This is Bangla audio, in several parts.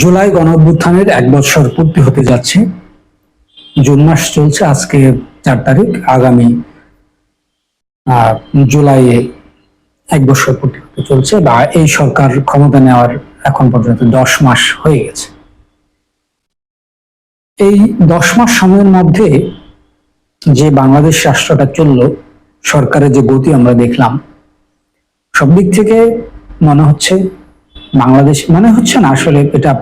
জুলাই গণ অভ্যুত্থানের এক বছর পূর্তি হতে যাচ্ছে। জুন মাস চলছে আজকে চার তারিখ, আগামী জুলাইয়ে এক বছর পূর্তি হতে চলছে বা এই সরকার ক্ষমতা নেওয়ার এখন পর্যন্ত দশ মাস হয়ে গেছে। এই দশ মাস সময়ের মধ্যে যে বাংলাদেশ রাষ্ট্রটা চলল, সরকারের যে গতি আমরা দেখলাম, সব দিক থেকে মনে হচ্ছে বাংলাদেশ মনে হচ্ছে না, আসলে এটা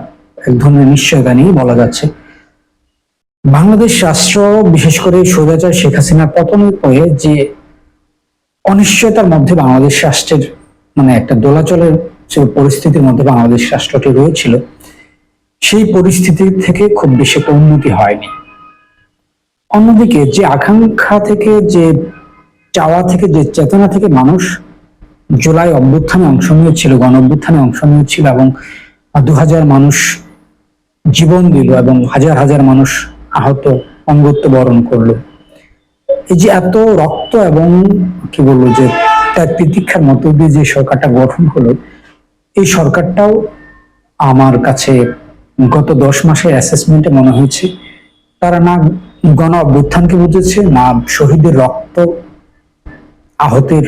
এক ধরনের নিশ্চয়তা নিয়ে বলা যাচ্ছে। বাংলাদেশ রাষ্ট্র, বিশেষ করে স্বৈরাচার শেখ হাসিনার পতনের পরে যে অনিশ্চয়তার মধ্যে বাংলাদেশ রাষ্ট্রের মানে একটা দোলাচলের যে পরিস্থিতির মধ্যে বাংলাদেশ রাষ্ট্রটি রয়েছিল, সেই পরিস্থিতি থেকে খুব বেশি উন্নতি হয়নি। অন্যদিকে যে আকাঙ্ক্ষা থেকে, যে চাওয়া থেকে, যে চেতনা থেকে মানুষ জুলাই অভ্যুত্থানে অংশ নিয়েছিল গণ অভ্যুত্থানে অংশ নিয়েছিল এবং দু হাজার মানুষ জীবন দিল এবং হাজার হাজার মানুষ আহত, অঙ্গত্ব বরণ করল। এই যে এত রক্ত এবং কি বলব যে তার প্রতীক্ষার মধ্য দিয়ে যে সরকারটা গঠন হলো, এই সরকারটাও আমার কাছে গত দশ মাসের অ্যাসেসমেন্টে মনে হয়েছে, তারা না গণ অভ্যুত্থানকে বুঝেছে, না শহীদের রক্ত আহতের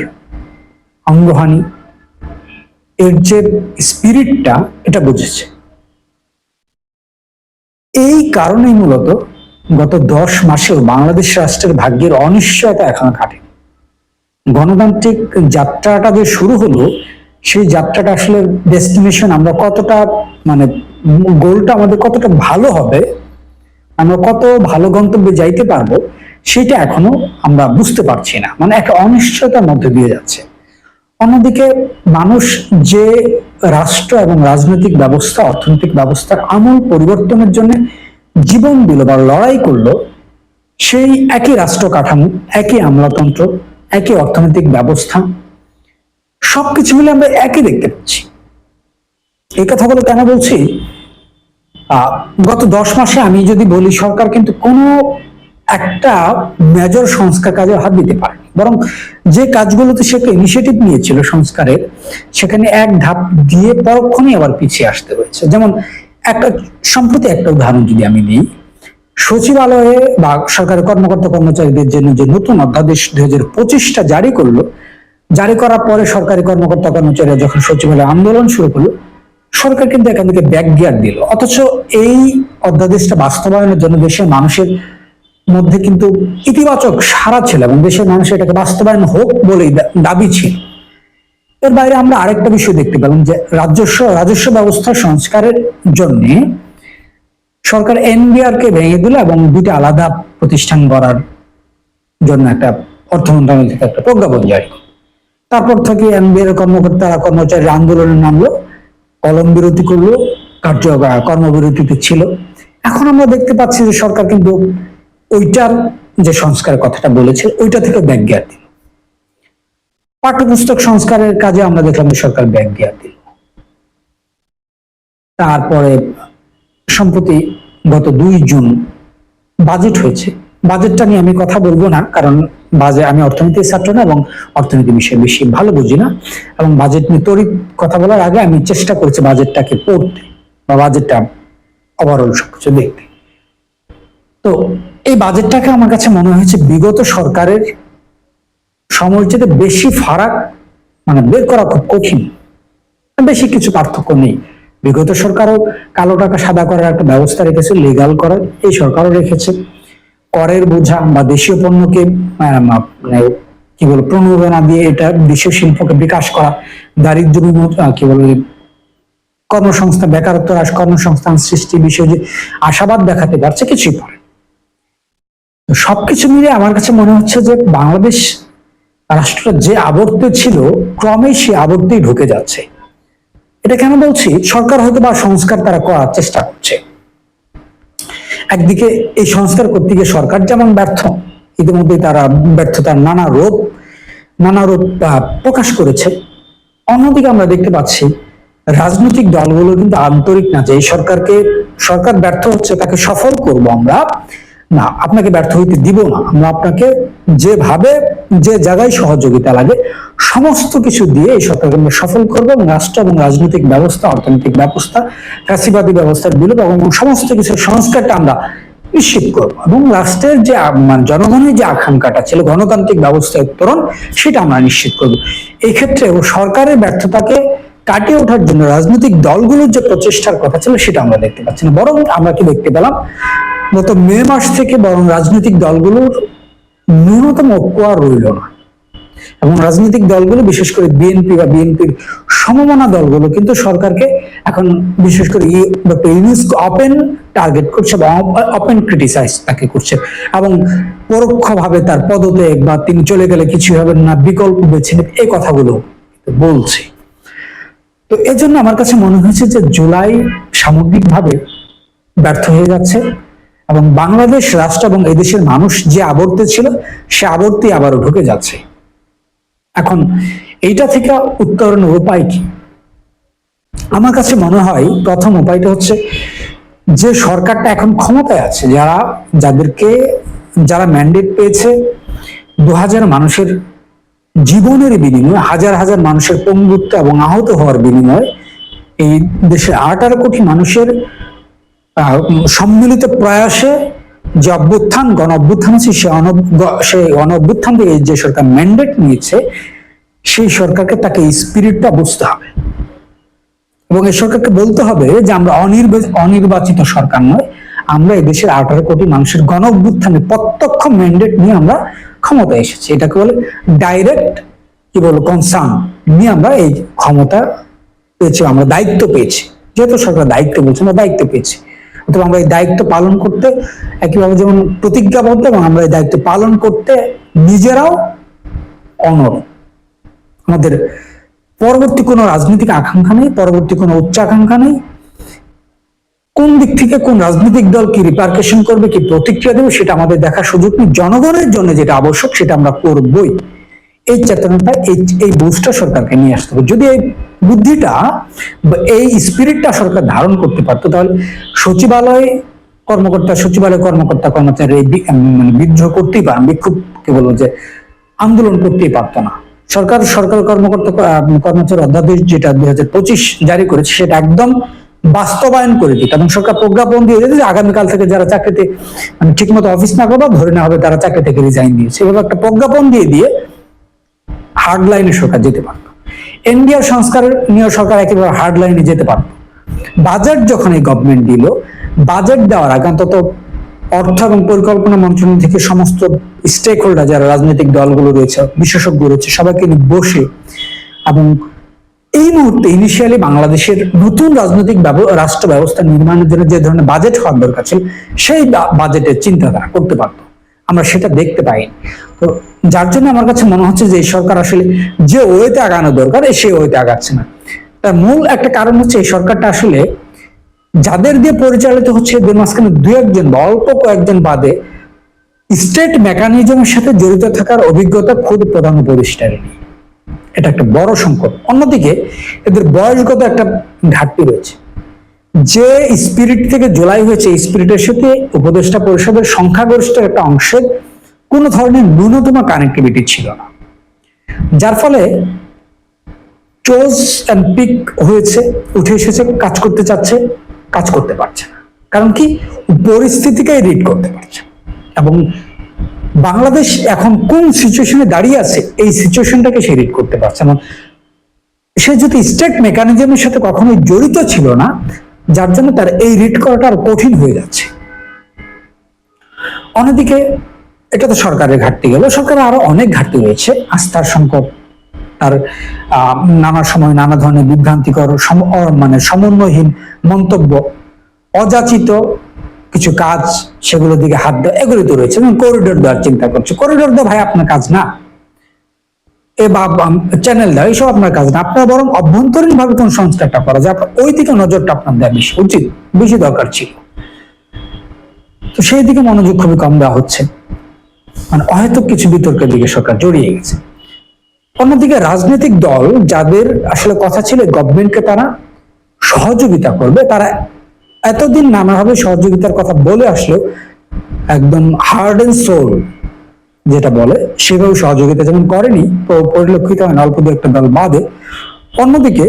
অঙ্গহানি। এর যে স্পিরিটটা, এটা বুঝেছে। এই কারণেই মূলত গত দশ মাসেও বাংলাদেশ রাষ্ট্রের ভাগ্যের অনিশ্চয়তা এখনও কাটে গণতান্ত্রিক যাত্রাটা যে শুরু হলো, সেই যাত্রাটা আসলে ডেস্টিনেশন আমরা কতটা মানে গোলটা আমাদের কতটা ভালো হবে, আমরা কত ভালো গন্তব্যে যাইতে পারব, সেটা এখনও আমরা বুঝতে পারছি না। মানে একটা অনিশ্চয়তার মধ্যে দিয়ে যাচ্ছে। অন্যদিকে মানুষ যে রাষ্ট্র এবং রাজনৈতিক ব্যবস্থা, অর্থনৈতিক ব্যবস্থার আমূল পরিবর্তনের জন্য জীবন দিল বা লড়াই করল, সেই একই রাষ্ট্র কাঠামো, একই আমলাতন্ত্র, একই অর্থনৈতিক ব্যবস্থা, সবকিছু মিলে আমরা একই দেখতে পাচ্ছি। এই কথাগুলো কেন বলছি? গত দশ মাসে আমি যদি বলি, সরকার কিন্তু কোনো একটা মেজর সংস্কার কাজে হাত দিতে পারেনি। বরং যে কাজগুলোতে সে একটা ইনিশিয়েটিভ নিয়েছিল সংস্কারের সেখানে এক ধাপ দিয়ে পরক্ষণে আবার পিছিয়ে আসতে হয়েছে। যেমন একটা, সম্প্রতি একটা উদাহরণ যদি আমি দিই, সচিবালয়ে বা সরকারি কর্মকর্তা কর্মচারীদের জন্য যে নতুন অধ্যাদেশ দুই হাজার পঁচিশটা জারি করল, জারি করার পরে সরকারি কর্মকর্তা কর্মচারীরা যখন সচিবালয়ে আন্দোলন শুরু করল, সরকার কিন্তু এখান থেকে ব্যাক গিয়ার দিল। অথচ এই অধ্যাদেশটা বাস্তবায়নের জন্য দেশের মানুষের মধ্যে কিন্তু ইতিবাচক সারা ছিল এবং দেশের মানুষ এটাকে বাস্তবায়ন হোক বলেই দাবি ছিল। এর বাইরে আমরা আরেকটা বিষয় দেখতে পেলাম যে রাজস্ব রাজস্ব ব্যবস্থা সংস্কারের জন্য সরকার এনবিআর কে ভেঙে দিল এবং দুইটা আলাদা প্রতিষ্ঠান গড়ার জন্য একটা অর্থ মন্ত্রণালয় থেকে একটা প্রজ্ঞাপন জারি তারপর থেকে এনবিআর কর্মকর্তারা কর্মচারী আন্দোলনে নামলো, কলম বিরতি করল, কার্য কর্মবিরতিতে ছিল। এখন আমরা দেখতে পাচ্ছি যে সরকার কিন্তু ওইটার যে সংস্কারের কথাটা বলেছে, ওইটা থেকে ব্যাগ গিয়ার দিল। পাঠ্যপুস্তক সংস্কারের কাজে আমরা দেখলাম যে সরকার ব্যাগ গিয়ার দিল। তারপরে সম্প্রতি গত দুই জুন বাজেট হয়েছে। বাজেটটা নিয়ে আমি কথা বলব না, কারণ বাজে, আমি অর্থনীতির ছাত্র না এবং অর্থনীতি বিষয়ে বেশি ভালো বুঝি না। এবং বাজেট নিয়ে তড়িৎ কথা বলার আগে আমি চেষ্টা করেছি বাজেটটাকে পড়তে বা বাজেটটা ওভারঅল সবকিছু দেখতে। তো এই বাজেটটাকে আমার কাছে মনে হয়েছে বিগত সরকারের সময়ের চেয়ে বেশি ফারাক মানে বের করা খুব কঠিন। বেশি কিছু পার্থক্য নেই। বিগত সরকারও কালো টাকা সাদা করার একটা ব্যবস্থা রেখেছে লিগাল করার, এই সরকারও রেখেছে। করের বোঝা বা দেশীয় পণ্যকে মানে কি বলব প্রণোদনা দিয়ে এটা দেশীয় শিল্পকে বিকাশ করা, দারিদ্র কি বলব কর্মসংস্থান বেকারত্ব হ্রাস, কর্মসংস্থান সৃষ্টি বিষয়ে যে আশাবাদ দেখাতে পারছে, কিছুই পারে সবকিছু মিলে আমার কাছে মনে হচ্ছে যে বাংলাদেশ রাষ্ট্রটা যে আবর্তে ছিল, ক্রমেই সে আবর্তেই ঢুকে যাচ্ছে। এটা কেন বলছি? সরকার হয়তো বা সংস্কার তারা করার চেষ্টা করছে। একদিকে এই সংস্কার করতে গিয়ে সরকার যেমন ব্যর্থ ইতিমধ্যে তারা ব্যর্থতার নানা রূপ নানা রূপ প্রকাশ করেছে। অন্যদিকে আমরা দেখতে পাচ্ছি, রাজনৈতিক দলগুলো কিন্তু আন্তরিক না যে সরকারকে, সরকার ব্যর্থ হচ্ছে, তাকে সফল করব আমরা। না, আপনাকে ব্যর্থ হইতে দিব না। আমরা আপনাকে যেভাবে, যে জায়গায় সহযোগিতা লাগে, সমস্ত কিছু দিয়ে এই সরকারকে সফল করব এবং রাষ্ট্র এবং রাজনৈতিক ব্যবস্থা, অর্থনৈতিক ব্যবস্থা, ফ্যাসিবাদী ব্যবস্থার বিলোপ এবং সমস্ত কিছুর সংস্কারটা আমরা নিশ্চিত করব। এবং রাষ্ট্রের যে মানে জনগণের যে আকাঙ্ক্ষাটা ছিল, গণতান্ত্রিক ব্যবস্থা উত্তরণ, সেটা আমরা নিশ্চিত করব। এই ক্ষেত্রে ও সরকারের ব্যর্থতাকে কাটিয়ে ওঠার জন্য রাজনৈতিক দলগুলোর যে প্রচেষ্টার কথা ছিল, সেটা আমরা দেখতে পাচ্ছি না। বরং আমরা কি দেখতে পেলাম গত মে মাস থেকে বরং রাজনৈতিক দলগুলোর ন্যূনতম ঐক্য আর রইল না। এবং রাজনৈতিক দলগুলো, বিশেষ করে বিএনপি বা বিএনপির সমমনা দলগুলো, কিন্তু সরকারকে এখন বিশেষ করে ডক্টর টার্গেট করছে বা ওপেন ক্রিটিসাইজ তাকে করছে। এবং পরোক্ষভাবে তার পদত্যাগ বা তিনি চলে গেলে কিছু হবে না, বিকল্প বেছে নেবে, এই কথাগুলো বলছে। তো এজন্য আমার কাছে মনে হয়েছে যে জুলাই সামগ্রিকভাবে ব্যর্থ হয়ে যাচ্ছে। এবং বাংলাদেশ রাষ্ট্র এবং এদেশের মানুষ যে আবর্তে ছিল, সে আবর্তে আবারও ঢুকে যাচ্ছে। এখন এইটা থেকে উত্তরণের উপায় কি? আমার কাছে মনে হয় প্রথম উপায়টা হচ্ছে যে সরকারটা এখন ক্ষমতায় আছে। যারা, যাদেরকে, যারা ম্যান্ডেট পেয়েছে দু হাজার মানুষের জীবনের বিনিময়ে, হাজার হাজার মানুষের পঙ্গুত্ব এবং আহত হওয়ার বিনিময়ে এই দেশের আঠারো কোটি মানুষের সম্মিলিত প্রয়াসে যে অভ্যুত্থান, গণ অভ্যুত্থান আছে, সে সেই গণ অভ্যুত্থান থেকে যে সরকার ম্যান্ডেট নিয়েছে, সেই সরকারকে তাকে স্পিরিটটা বুঝতে হবে। এবং এই সরকারকে বলতে হবে যে আমরা অনির্বা- অনির্বাচিত সরকার নয়, আমরা এদেশের আঠারো কোটি মানুষের গণ অভ্যুত্থানের প্রত্যক্ষ ম্যান্ডেট নিয়ে আমরা ক্ষমতা এসেছি। এটাকে বলে ডাইরেক্ট কি বলব কনসার্ন নিয়ে আমরা এই ক্ষমতা পেয়েছি, আমরা দায়িত্ব পেয়েছি। যেহেতু সরকার দায়িত্ব বলছে, আমরা দায়িত্ব পেয়েছি। অথবা আমরা এই দায়িত্ব পালন করতে একইভাবে যেমন প্রতিজ্ঞাবদ্ধ এবং আমরা এই দায়িত্ব পালন করতে নিজেরাও অনর আমাদের পরবর্তী কোনো রাজনৈতিক আকাঙ্ক্ষা নেই, পরবর্তী কোনো উচ্চ আকাঙ্ক্ষা নেই। কোন দিক থেকে কোন রাজনৈতিক দল কি রিপার্কেশন করবে, কি প্রতিক্রিয়া দেবে, সেটা আমাদের দেখার সুযোগ নেই। জনগণের জন্য যেটা আবশ্যক, সেটা আমরা করবই। এই চেতনাটা, এই এই বুঝটা সরকারকে নিয়ে আসতে হবে। যদি এই বুদ্ধিটা এই স্পিরিটটা সরকার ধারণ করতে পারতো, তাহলে সচিবালয় কর্মকর্তা সচিবালয় কর্মকর্তা কর্মচারী মানে বিদ্রোহ করতেই পারেন বিক্ষোভ কি বলব যে আন্দোলন করতেই পারতো না। সরকার সরকার কর্মকর্তা কর্মচারী অধ্যাদেশ যেটা দুই হাজার পঁচিশ জারি করেছে, সেটা একদম বাস্তবায়ন করে দিত এবং সরকার প্রজ্ঞাপন দিয়ে দিত যে আগামীকাল থেকে যারা চাকরিতে মানে ঠিকমতো অফিস না করবে, ধরে না হবে তারা চাকরি থেকে রিজাইন দিয়েছে এভাবে একটা প্রজ্ঞাপন দিয়ে দিয়ে হার্ড লাইনে সরকার যেতে পারতো। এনডিআর সংস্কার নিয়ে সরকার একেবারে হার্ড লাইনে যেতে পারতো। বাজেট যখন এই গভর্নমেন্ট দিল বাজেট দেওয়ার আগে অন্তত অর্থ এবং পরিকল্পনা মন্ত্রণালয় থেকে সমস্ত স্টেক হোল্ডার যারা রাজনৈতিক দলগুলো রয়েছে, বিশেষজ্ঞ রয়েছে, সবাইকে নিয়ে বসে এবং এই মুহূর্তে ইনিশিয়ালি বাংলাদেশের নতুন রাজনৈতিক রাষ্ট্র ব্যবস্থা নির্মাণের জন্য যে ধরনের বাজেট হওয়ার দরকার ছিল, সেই বাজেটের চিন্তাধারা করতে পারতো। আমরা সেটা দেখতে পাইনি। তো যার জন্য আমার কাছে মনে হচ্ছে যে সরকার আসলে যে ওয়েতে আগানো দরকার সেই ওয়েতে আগাচ্ছে না। তার মূল একটা কারণ হচ্ছে এই সরকারটা আসলে যাদের দিয়ে পরিচালিত হচ্ছে, এদের মাঝখানে দু একজন বা অল্প কয়েকজন বাদে স্টেট মেকানিজমের সাথে জড়িত থাকার অভিজ্ঞতা খুব প্রধান উপদেষ্টারই নেই। এটা একটা বড় সংকট। অন্যদিকে এদের বয়সগত একটা ঘাটতি রয়েছে। যে স্পিরিট থেকে জোলাই হয়েছে স্পিরিটের সাথে উপদেষ্টা পরিষদের সংখ্যাগরিষ্ঠ একটা অংশের কোনো ধরনের ন্যূনতম কানেক্টিভিটি ছিল না। যার ফলে চোজ অ্যান্ড পিক হয়েছে, উঠে এসেছে, কাজ করতে চাচ্ছে, কাজ করতে পারছে না। কারণ কি? পরিস্থিতিকেই রিড করতে পারছে এবং বাংলাদেশ এখন কোন সিচুয়েশনে দাঁড়িয়ে আছে, এই সিচুয়েশনটাকে সে রিড করতে পারছে না। সে যদি স্টেট মেকানিজমের সাথে কখনোই জড়িত ছিল না, যার জন্য তার এই রিড করাটা আরও কঠিন হয়ে যাচ্ছে। অন্যদিকে এটা তো সরকারের ঘাটতি গেল। সরকারের আরও অনেক ঘাটতি রয়েছে। আস্থার সংকট, তার নানা সময় নানা ধরনের বিভ্রান্তিকর মানে সমন্বয়হীন মন্তব্য, অযাচিত কিছু কাজ সেগুলোর দিকে হাত দেওয়া, এগুলো তো রয়েছে। এবং করিডোর দেওয়ার চিন্তা করছে। করিডোর দেওয়া ভাই আপনার কাজ না। এ বা চ্যানেল দেওয়া, এইসব আপনার কাজ না। আপনার বরং অভ্যন্তরীণ ভাবে কোন সংস্কারটা করা যায়, আপনার ওই দিকে নজরটা আপনার দেওয়া বেশি, উচিত, বেশি দরকার ছিল। তো সেই দিকে মনোযোগ খুবই কম দেওয়া হচ্ছে। মানে অহেতুক কিছু বিতর্কের দিকে সরকার জড়িয়ে গেছে। অন্যদিকে রাজনৈতিক দল যাদের আসলে কথা ছিল গভর্নমেন্টকে তারা সহযোগিতা করবে, তারা এতদিন নানাভাবে সহযোগিতার কথা বলে আসলেও একদম হার্ড এন্ড সোল যেটা বলে, সেভাবে সহযোগিতা যেমন করেনি পরিলক্ষিত হয় অল্প দু একটা দল বাদে। অন্যদিকে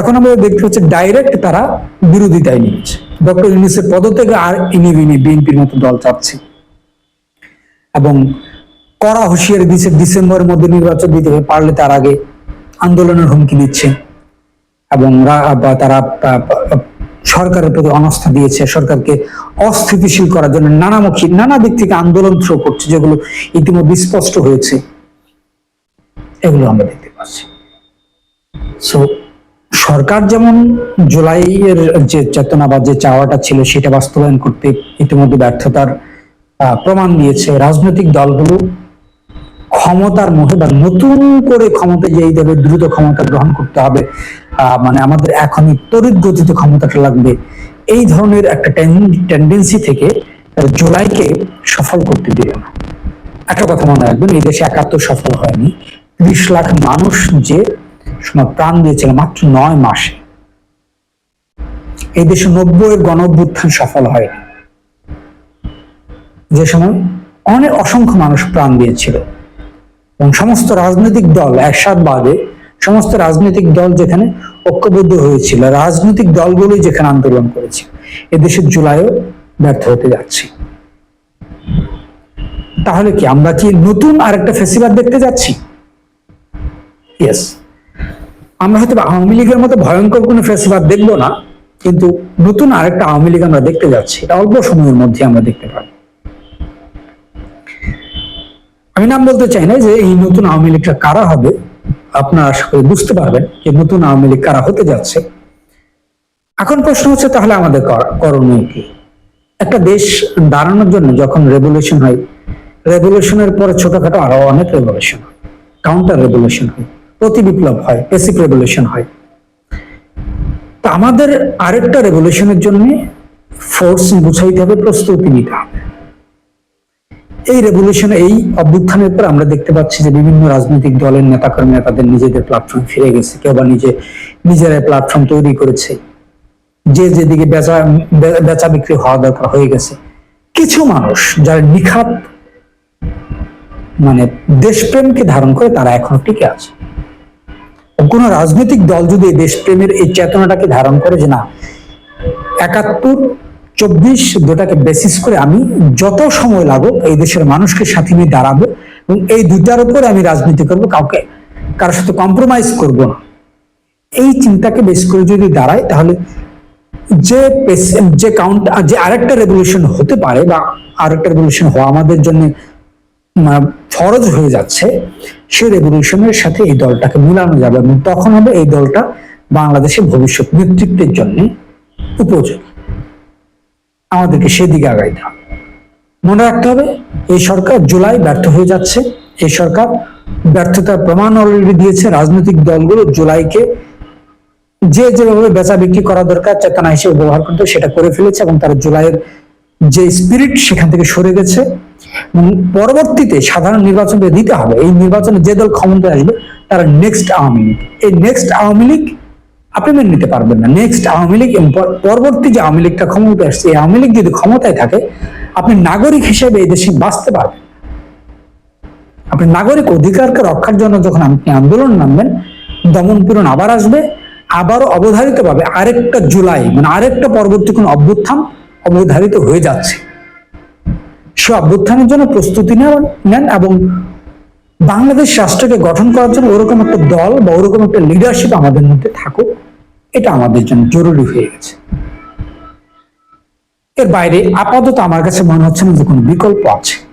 এখন আমরা দেখতে পাচ্ছি ডাইরেক্ট তারা বিরোধিতায় নিয়েছে ডক্টর ইউনিসের পদত্যাগে আর ইনি বিএনপির মতো দল চাচ্ছে এবং কড়া হুঁশিয়ারি দিচ্ছে ডিসেম্বরের মধ্যে নির্বাচন দিতে হবে, পারলে তার আগে আন্দোলনের হুমকি দিচ্ছে। এবং তারা সরকারের প্রতি অনাস্থা দিয়েছে, সরকারকে অস্থিতিশীল করার জন্য নানামুখী, নানা দিক থেকে আন্দোলন থ্রো করছে, যেগুলো ইতিমধ্যে স্পষ্ট হয়েছে। এগুলো আমরা দেখতে পাচ্ছি। সরকার যেমন জুলাইয়ের যে চেতনা বা যে চাওয়াটা ছিল, সেটা বাস্তবায়ন করতে ইতিমধ্যে ব্যর্থতার প্রমাণ দিয়েছে রাজনৈতিক দলগুলো ক্ষমতার মোহে বা নতুন করে ক্ষমতা যে এইভাবে দ্রুত ক্ষমতা গ্রহণ করতে হবে। মানে আমাদের এখনই তড়িৎ গতিতে ক্ষমতাটা লাগবে। এই ধরনের একটা টেন্ডেন্সি থেকে জুলাইকে সফল করতে দিল না একটা কথা মনে রাখবেন, এই দেশে একাত্তর সফল হয়নি। ত্রিশ লাখ মানুষ যে সময় প্রাণ দিয়েছিল মাত্র নয় মাসে। এই দেশে নব্বই গণ সফল হয়নি। যে সময় অনেক অসংখ্য মানুষ প্রাণ দিয়েছিল। এবং সমস্ত রাজনৈতিক দল একসাথ বাদে সমস্ত রাজনৈতিক দল যেখানে ঐক্যবদ্ধ হয়েছিল, রাজনৈতিক দলগুলোই যেখানে আন্দোলন করেছে এদেশের জুলাইও ব্যর্থ হতে যাচ্ছে। তাহলে কি আমরা কি নতুন আরেকটা ফেস্টিভ্যাল দেখতে যাচ্ছি? ইয়েস আমরা হয়তো আওয়ামী লীগের মতো ভয়ঙ্কর কোনো ফেস্টিভ্যাল দেখব না, কিন্তু নতুন আরেকটা আওয়ামী লীগ আমরা দেখতে যাচ্ছি। এটা অল্প সময়ের মধ্যে আমরা দেখতে পাবো। আমি নাম বলতে চাই না যে এই নতুন আওয়ামী লীগটা কারা হবে, আপনারা আশা করি বুঝতে পারবেন যে নতুন আওয়ামী লীগ কারা হতে যাচ্ছে। এখন প্রশ্ন হচ্ছে তাহলে আমাদের করণীয় কি? একটা দেশ দাঁড়ানোর জন্য যখন রেভলিউশন হয় রেভলিউশনের পরে ছোটখাটো আরও অনেক রেভলিউশন হয় কাউন্টার রেভলিউশন হয়, প্রতি বিপ্লব হয় বেসিক রেভলিউশন হয়। তা আমাদের আরেকটা রেভলিউশনের জন্য ফোর্স বুঝাইতে হবে, প্রস্তুতি নিতে হবে। এই রেভলিউশন এই অভ্যুত্থানের পর আমরা দেখতে পাচ্ছি যে বিভিন্ন রাজনৈতিক দলের নেতাকর্মীরা তাদের নিজেদের প্ল্যাটফর্ম ফিরে গেছে। কেউ বা নিজে, নিজেরাই প্ল্যাটফর্ম তৈরি করেছে। যে যেদিকে বেচা বেচা বিক্রি হওয়া দরকার হয়ে গেছে। কিছু মানুষ যারা নিখাত মানে দেশপ্রেমকে ধারণ করে, তারা এখনও টিকে আছে। কোন রাজনৈতিক দল যদি দেশপ্রেমের এই চেতনাটাকে ধারণ করে যে না, একাত্তর চব্বিশ দুটাকে বেসিস করে আমি যত সময় লাগুক এই দেশের মানুষকে সাথে নিয়ে দাঁড়াবো এবং এই দুটার উপরে আমি রাজনীতি করব কাউকে, কারোর সাথে কম্প্রোমাইজ করব না। এই চিন্তাকে বেশ করে যদি দাঁড়ায়, তাহলে যে যে কাউন্ট যে আরেকটা রেভলিউশন হতে পারে বা আরেকটা রেভলিউশন হওয়া আমাদের জন্য ফরজ হয়ে যাচ্ছে সেই রেভলিউশনের সাথে এই দলটাকে মিলানো যাবে এবং তখন হবে এই দলটা বাংলাদেশের ভবিষ্যৎ নেতৃত্বের জন্য উপযোগী। আমাদেরকে সেদিকে আগাইতে হবে। মনে রাখতে হবে, এই সরকার জুলাই ব্যর্থ হয়ে যাচ্ছে। এই সরকার ব্যর্থতার প্রমাণ অলরেডি দিয়েছে। রাজনৈতিক দলগুলো জুলাইকে যে যেভাবে বেচা বিক্রি করা দরকার, চেতনা হিসেবে ব্যবহার করতে সেটা করে ফেলেছে এবং তারা জুলাইয়ের যে স্পিরিট সেখান থেকে সরে গেছে। পরবর্তীতে সাধারণ নির্বাচন যে দিতে হবে। এই নির্বাচনে যে দল ক্ষমতায় আসবে, তারা নেক্সট আওয়ামী লীগ। এই নেক্সট আওয়ামী লীগ আপনি মেনে নিতে পারবেন না। নেক্সট আওয়ামী লীগ পরবর্তী যে আওয়ামী লীগটা ক্ষমতায় আসছে, এই আওয়ামী লীগ যদি ক্ষমতায় থাকে, আপনি নাগরিক হিসেবে এই দেশে বাঁচতে পারবেন। আপনি নাগরিক অধিকারকে রক্ষার জন্য যখন আপনি আন্দোলন নামবেন, দমন পীড়ন আবার আসবে, আবারও অবধারিত ভাবে আরেকটা জুলাই মানে আরেকটা পরবর্তী কোন অভ্যুত্থান অবধারিত হয়ে যাচ্ছে। সে অভ্যুত্থানের জন্য প্রস্তুতি নেন এবং বাংলাদেশ রাষ্ট্রকে গঠন করার জন্য ওরকম একটা দল বা ওরকম একটা লিডারশিপ আমাদের মধ্যে থাকুক। এটা আমাদের জন্য জরুরি হয়ে গেছে। এর বাইরে আপাতত আমার কাছে মনে হচ্ছে না যে কোনো বিকল্প আছে।